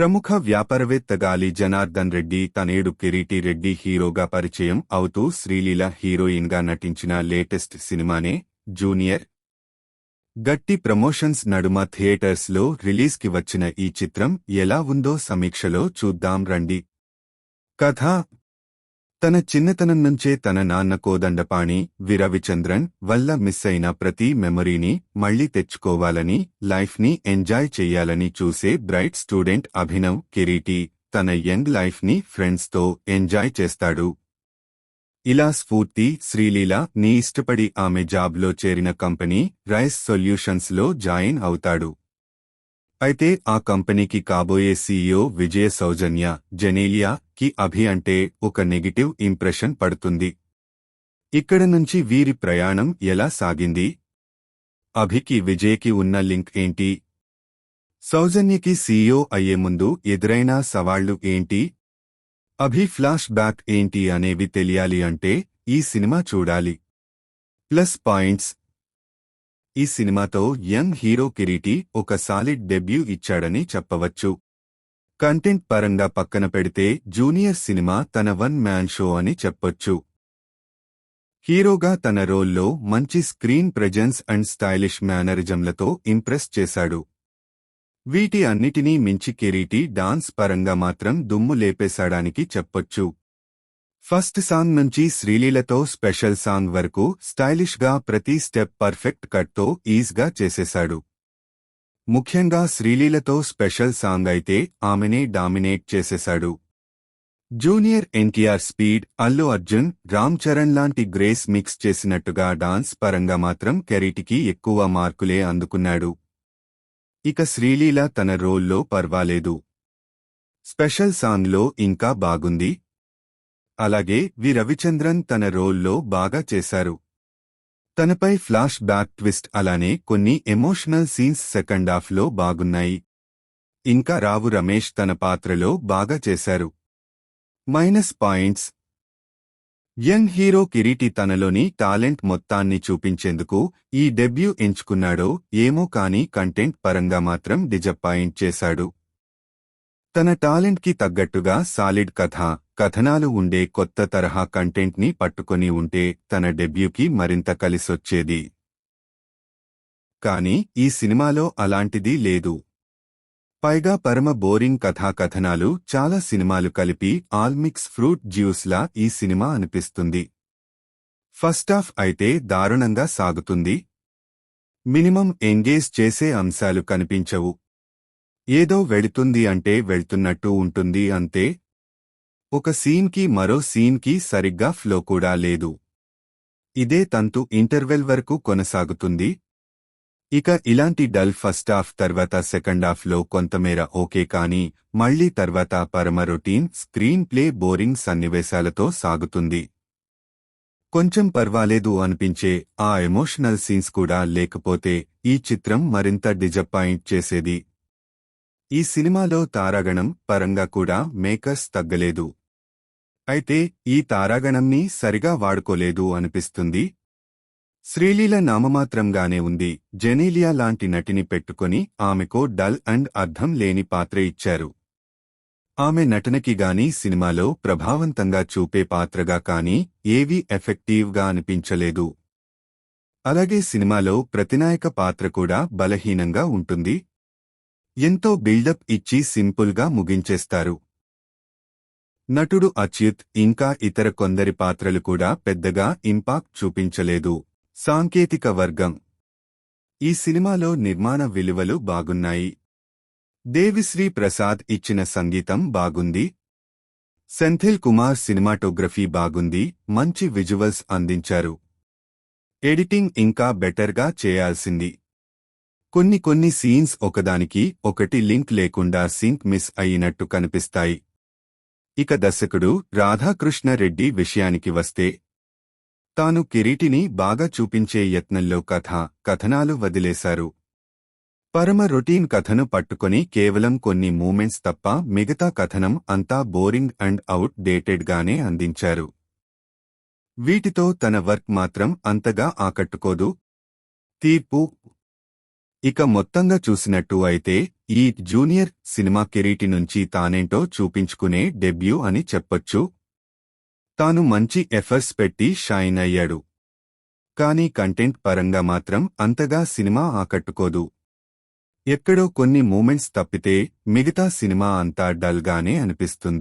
ప్రముఖ వ్యాపారవేత్త గాలి జనార్దన్ రెడ్డి తనేడు కిరీటి రెడ్డి హీరోగా పరిచయం అవుతూ శ్రీలీల హీరోయిన్గా నటించిన లేటెస్ట్ సినిమానే జూనియర్. గట్టి ప్రమోషన్స్ నడుమ థియేటర్స్లో రిలీజ్కి వచ్చిన ఈ చిత్రం ఎలా ఉందో సమీక్షలో చూద్దాం రండి. కథ తన చిన్నతనం నుంచే తన నాన్న కోదండపాణి విరవిచంద్రన్ వల్ల మిస్ అయిన ప్రతి మెమరీని మళ్ళీ తెచ్చుకోవాలని లైఫ్ని ఎంజాయ్ చెయ్యాలని చూసే బ్రైట్ స్టూడెంట్ అభినవ్ కిరీటి తన యంగ్ లైఫ్ని ఫ్రెండ్స్తో ఎంజాయ్ చేస్తాడు. ఇలా స్ఫూర్తి శ్రీలీల నీ ఇష్టపడి ఆమె జాబ్లో చేరిన కంపెనీ రైస్ సొల్యూషన్స్లో జాయిన్ అవుతాడు. అయితే ఆ కంపెనీకి కాబోయే సీఈఓ విజయ సౌజన్య జెనీలియా కి అభి అంటే ఒక నెగిటివ్ ఇంప్రెషన్ పడుతుంది. ఇక్కడ నుంచి వీరి ప్రయాణం ఎలా సాగింది? అభికి విజయ్కి ఉన్న లింక్ ఏంటి? సౌజన్యకి సీఈఓ అయ్యే ముందు ఎదురైన సవాళ్ళు ఏంటి? అభి ఫ్లాష్ బ్యాక్ ఏంటి అనేవి తెలియాలి అంటే ఈ సినిమా చూడాలి. ప్లస్ పాయింట్స్ ఈ సినిమాతో యంగ్ హీరో కిరీటి ఒక సాలిడ్ డెబ్యూ ఇచ్చాడని చెప్పవచ్చు. కంటెంట్ పరంగా పక్కన పెడితే జూనియర్ సినిమా తన వన్ మ్యాన్ షో అని చెప్పొచ్చు. హీరోగా తన రోల్లో మంచి స్క్రీన్ ప్రెజెన్స్ అండ్ స్టైలిష్ మేనరిజంలతో ఇంప్రెస్ చేశాడు. వీటి అన్నిటినీ మించి కిరీటి డాన్స్ పరంగా మాత్రం దుమ్ము లేపేశాడానికి చెప్పొచ్చు. ఫస్ట్ సాంగ్ నుంచి శ్రీలీలతో స్పెషల్ సాంగ్ వరకు స్టైలిష్గా ప్రతి స్టెప్ పర్ఫెక్ట్ కట్తో ఈజ్గా చేసేశాడు. ముఖ్యంగా శ్రీలీలతో స్పెషల్ సాంగ్ అయితే ఆమెనే డామినేట్ చేసేశాడు. జూనియర్ ఎన్టీఆర్ స్పీడ్ అల్లు అర్జున్ రామ్ చరణ్ లాంటి గ్రేస్ మిక్స్ చేసినట్టుగా డాన్స్ పరంగా మాత్రం కెరీటికి ఎక్కువ మార్కులే అందుకున్నాడు. ఇక శ్రీలీల తన రోల్లో పర్వాలేదు. స్పెషల్ సాంగ్లో ఇంకా బాగుంది. అలాగే వి రవిచంద్రన్ తన రోల్లో బాగా చేశారు. తనపై ఫ్లాష్ బ్యాక్ ట్విస్ట్ అలానే కొన్ని ఎమోషనల్ సీన్స్ సెకండ్ హాఫ్లో బాగున్నాయి. ఇంకా రావు రమేష్ తన పాత్రలో బాగా చేశారు. Minus points. Young hero Kireeti తనలోని టాలెంట్ మొత్తాన్ని చూపించేందుకు ఈ డెబ్యూ ఎంచుకున్నాడో ఏమో కానీ కంటెంట్ పరంగా మాత్రం డిజపాయింట్ చేశాడు. తన టాలెంట్కి తగ్గట్టుగా సాలిడ్ కథ. కథనాలు ఉండే కొత్త తరహా కంటెంట్ని పట్టుకొని ఉంటే తన డెబ్యూకి మరింత కలిసొచ్చేది. కాని ఈ సినిమాలో అలాంటిది లేదు. పైగా పరమ బోరింగ్ కథాకథనాలు చాలా సినిమాలు కలిపి ఆల్మిక్స్ ఫ్రూట్ జ్యూస్లా ఈ సినిమా అనిపిస్తుంది. ఫస్ట్ హాఫ్ అయితే దారుణంగా సాగుతుంది. మినిమం ఎంగేజ్ చేసే అంశాలు కనిపించవు. ఏదో వెళుతుంది అంటే వెళ్తున్నట్టు ఉంటుంది అంతే ఒక సీన్కి మరో సీన్కి సరిగ్గా ఫ్లో కూడా లేదు. ఇదే తంతు ఇంటర్వెల్ వరకు కొనసాగుతుంది. ఇక ఇలాంటి డల్ ఫస్ట్ హాఫ్ తర్వాత సెకండ్ హాఫ్లో కొంతమేర ఓకే కానీ మళ్ళీ తర్వాత పరమ రొటీన్ స్క్రీన్ ప్లే బోరింగ్ సన్నివేశాలతో సాగుతుంది. కొంచెం పర్వాలేదు అనిపించే ఆ ఎమోషనల్ సీన్స్ కూడా లేకపోతే ఈ చిత్రం మరింత డిజపాయింట్ చేసేది. ఈ సినిమాలో తారాగణం పరంగా కూడా మేకర్స్ తగ్గలేదు. అయితే ఈ తారాగణంని సరిగా వాడుకోలేదు అనిపిస్తుంది. శ్రీలీల నామమాత్రంగానే ఉంది. జెనీలియా లాంటి నటిని పెట్టుకొని ఆమెకో డల్ అండ్ అర్థం లేని పాత్ర ఇచ్చారు. ఆమె నటనకి గాని సినిమాలో ప్రభావవంతంగా చూపే పాత్రగా కాని ఏవీ ఎఫెక్టివ్గా అనిపించలేదు. అలాగే సినిమాలో ప్రతినాయక పాత్ర కూడా బలహీనంగా ఉంటుంది. ఎంతో బిల్డప్ ఇచ్చి సింపుల్గా ముగించేస్తారు. నటుడు అచ్యుత్ ఇంకా ఇతర కొందరి పాత్రలు కూడా పెద్దగా ఇంపాక్ట్ చూపించలేదు. సాంకేతిక వర్గం. ఈ సినిమాలో నిర్మాణ విలువలు బాగున్నాయి. దేవిశ్రీ ప్రసాద్ ఇచ్చిన సంగీతం బాగుంది. సెంథిల్ కుమార్ సినిమాటోగ్రఫీ బాగుంది. మంచి విజువల్స్ అందించారు. ఎడిటింగ్ ఇంకా బెటర్గా చేయాల్సింది. కొన్ని కొన్ని సీన్స్ ఒకదానికి ఒకటి లింక్ లేకుండా సింక్ మిస్ అయినట్టు కనిపిస్తాయి. ఇక దర్శకుడు రాధాకృష్ణ రెడ్డి విషయానికి వస్తే తాను కిరీటిని బాగా చూపించే యత్నంలో కథ కథనాలు వదిలేశారు. పరమ రొటీన్ కథను పట్టుకొని కేవలం కొన్ని మూమెంట్స్ తప్ప మిగతా కథనం అంతా బోరింగ్ అండ్ అవుట్ డేటెడ్గానే అందించారు. వీటితో తన వర్క్ మాత్రం అంతగా ఆకట్టుకోదు. తీర్పు. ఇక మొత్తంగా చూసినట్టు అయితే ఈ జూనియర్ సినిమా కెరీటి నుంచి తానేంటో చూపించుకునే డెబ్యూ అని చెప్పొచ్చు. తాను మంచి ఎఫర్ట్స్ పెట్టి షైన్ అయ్యాడు. కానీ కంటెంట్ పరంగా మాత్రం అంతగా సినిమా ఆకట్టుకోదు. ఎక్కడో కొన్ని మూమెంట్స్ తప్పితే మిగతా సినిమా అంతా డల్గానే అనిపిస్తుంది.